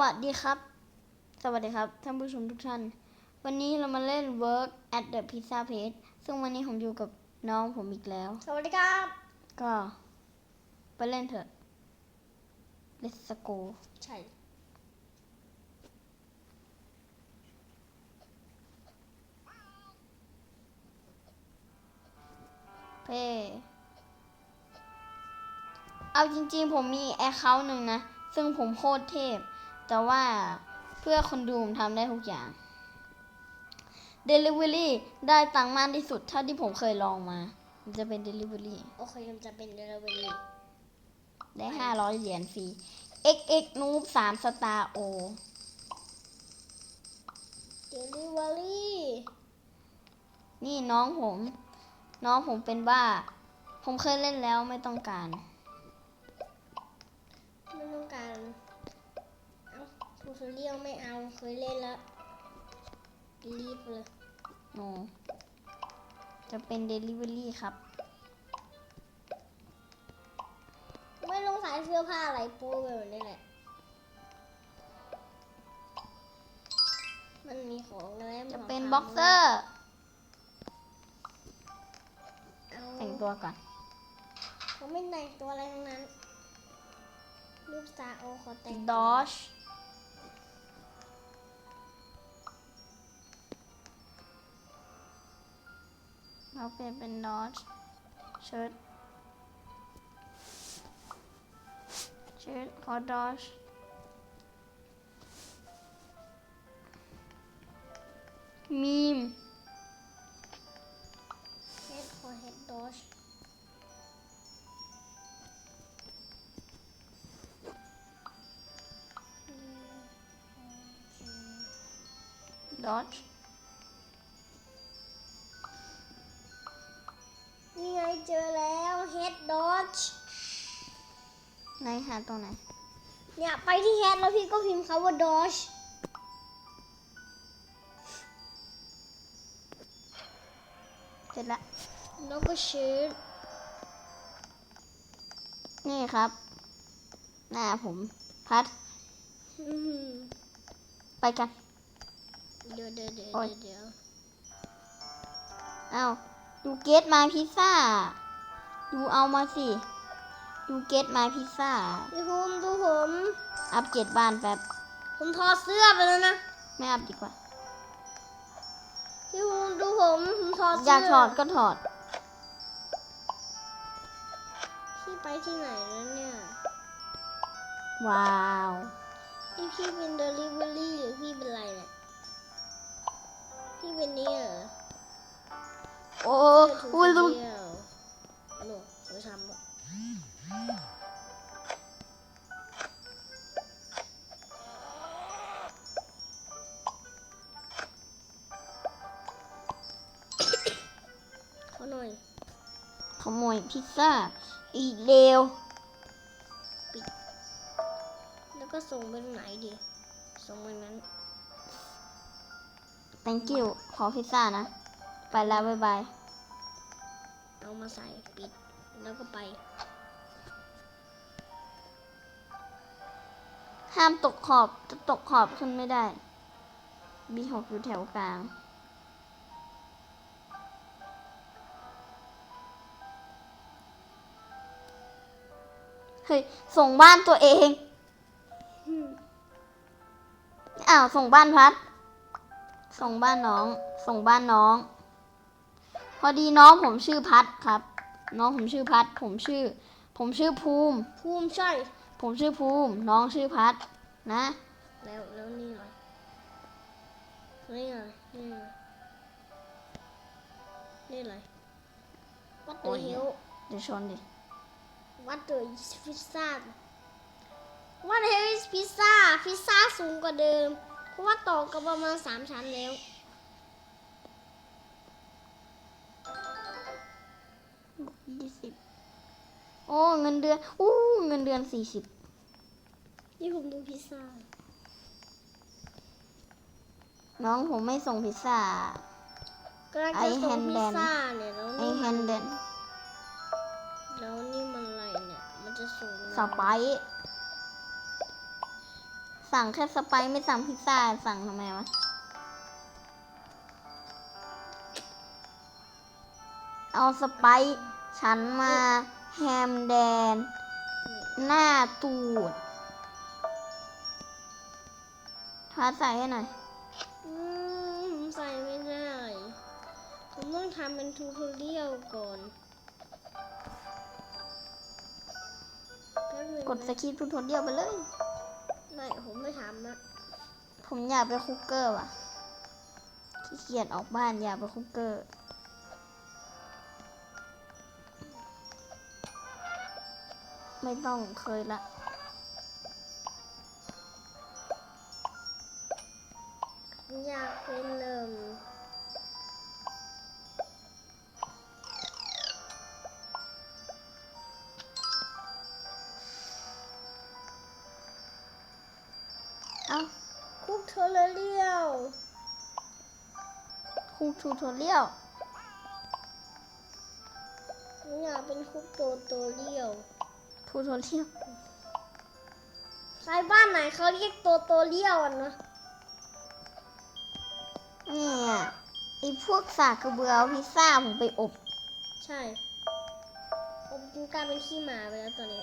วัสดีครับ สวัสดีครับ ท่านผู้ชมทุกท่าน วันนี้เรามาเล่น Work at the Pizza Place ซึ่งวันนี้ผมอยู่กับน้องผมอีกแล้ว สวัสดีครับ ก็ไปเล่นเถอะ Let's go ใช่เพ่เอาจริงๆ ผมมีแอคเคาท์หนึ่งนะ ซึ่งผมโคตรเทพ แต่ว่าเพื่อคนดูผมทำได้ทุกอย่าง Delivery ได้ตังค์มากที่สุดเท่าที่ผมเคยลองมา มันจะเป็น Delivery โอเคมันจะเป็นเดลิเวอรี่ได้ห้าร้อยเหรียญฟรี XX Noob สามสตาร์โอเดลิเวอรี่นี่น้องผม น้องผมเป็นบ้า ผมเคยเล่นแล้วไม่ต้องการ ทูทอเรียลไม่เอาเคยเล่นแล้วรีบเลยโนจะเป็น Delivery ครับ ไม่ต้องใส่เสื้อผ้าอะไรโป้แบบนี้แหละ มันมีของอะไรจะเป็นบ็อกเซอร์เอาแต่งตัวก่อนเขาไม่แต่งตัวอะไรทั้งนั้นรูปซาโอเขาแต่งดอช เราเปลี่ยนเป็นดอชเชิ้ตเชิ้ตขอดอชมีมเฮดคอเฮดดอชดอช นี่ไงเจอแล้วเฮดดอชไหนหาตรงไหน เนี่ยไปที่เฮดแล้วพี่ก็พิมพ์คำว่าดอชเสร็จละแล้วก็ชื่อนี่ครับ หน้าผม พัดอื้อหือไปกัน เดี๋ยวเดี๋ยวเดี๋ยวโอ๊ยเดี๋ยวเอา ดูเกตมาพิซซ่า ดูเอามาสิ ดูเกตมาพิซซ่าพี่ภูมิดูผม อัปเกรดบ้านแป๊บ ผมถอดเสื้อไปแล้วนะ ไม่อัพดีกว่าพี่ภูมิดูผมผมถอดอเสื้ยากถอดก็ถอด พี่ไปที่ไหนแล้วเนี่ย ว้าวนี่พี่เป็นเดลิเวอรี่หรือพี่เป็นอะไรเนี่ย พี่เป็นนี่เหรอ โอ้เสื้ออุ้ยทูลูกเดียวโน่เขาทำอะเขาหน่อยขโมยพิซซ่า อีกเร็วแล้วก็ส่งไปไหนดี ส่งไปนั้น thank you ขอพิซซ่านะ ไปแล้วบ๊ายบาย เอามาใส่ปิดแล้วก็ไป ห้ามตกขอบจะตกขอบขึ้นไม่ได้ B6 อยู่แถวกลางเฮ้ยส่งบ้านตัวเองอ้าวส่งบ้านพัด ส่งบ้านน้อง ส่งบ้านน้อง พอดีน้องผมชื่อพัดครับ น้องผมชื่อพัด ผมชื่อ ผมชื่อภูมิ ภูมิใช่ ผมชื่อภูมิ น้องชื่อพัดนะ แล้วแล้วนี่อะไรนี่อะไรนี่อะไรนี่อะไรวัดเดโอ้อยฮิลเดี๋ยวชนดิวัดเดอพิซซ่าวัดเดอพิซซ่าพิซซ่าสูงกว่าเดิม เพราะว่าต่อกันประมาณสามชั้นแล้ว โอ้ เงินเดือน อู้เงินเดือนสี่สิบนี่ผมดูพิซซ่า น้องผมไม่ส่งพิซซ่ากำลังจะส่งพิซซ่าเนี่ยแล้วไอนี่แฮมันนเดนแล้วนี่มันอะไรเนี่ย มันจะส่งสไปซ์สสั่งแค่สไปซ์ไม่สั่งพิซซ่า สั่งทำไมวะ เอาสไปซ์ฉันมา แฮมแดน หน้าตูดทาใส่ให้หน่อย อืมใส่ไม่ได้ ผมต้องทำเป็นทูทอเรียลก่อนแป๊บนึงนะกดสคริปต์ทุกทนเดียวไปเลย ไม่ผมไม่ทำนะผมอยากไปคุกเกอร์ว่ะขี้เกียจออกบ้านอยากไปคุกเกอร์ ไม่ต้องเคยละผมอยากเป็นเริ่มเอ้าคุกเทอร์เรียลคุกทูทเรียลผมอยากเป็นคุกโตโตเรียล ทูทเรียลใครบ้านไหนเขาเรียกโตโตเรียลอะนะเนี่ยไอพวกสากกระเบือเอาพิซซ่าผมไปอบ ใช่ผมกินกลายเป็นขี้หมาไปแล้วตอนนี้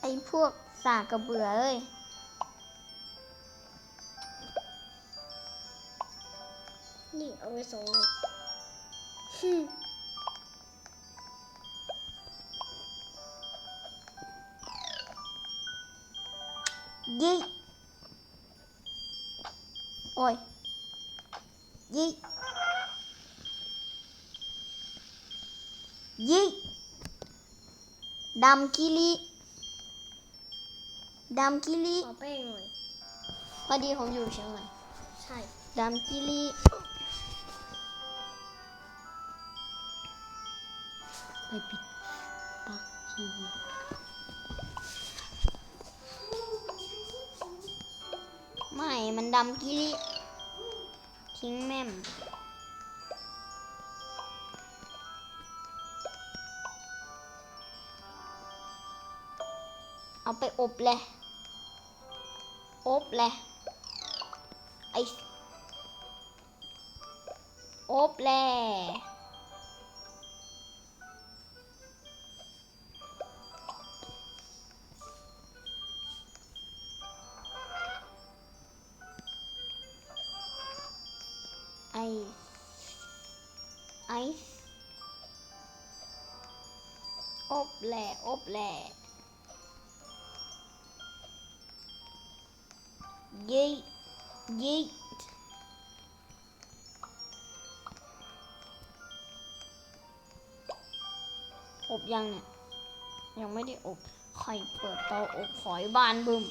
ไอพวกสากกระเบือเอ้ยนี่เอาไปส่งเลย ฮึมยิโอ้ยยิยิดำกิลิดำกิลิขอแป้งหน่อยพอดีผมอยู่เชียงใหม่ใช่ดำกิลิไปปิดปากทีวีำกิลิทิ้งแม่มเอาไปอบเลย อบเลย ไออบเลย ออบแหล่อบแหล่ยี่ยี่อบยังเนี่ยยังไม่ได้อบใครเปิดเตาอบหอยบานบึม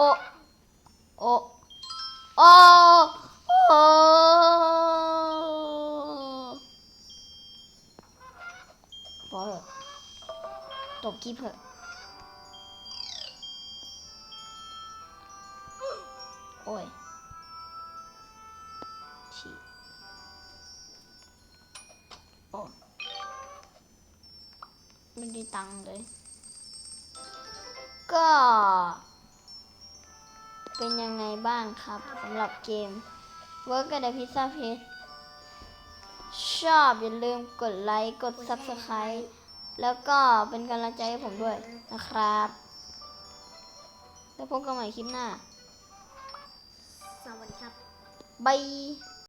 โอโอโอโอพอเถอะจบคลิปเถอะโอ้ยฉีโอ้ไม่ได้ตังค์เลย ก็ เป็นยังไงบ้างครับสำหรับเกม Work at the Pizza Place ชอบอย่าลืมกดไลค์ กด Subscribe แล้วก็เป็นกำลังใจให้ผมด้วยนะครับ แล้วพบกันใหม่คลิปหน้า สวัสดีครับบาย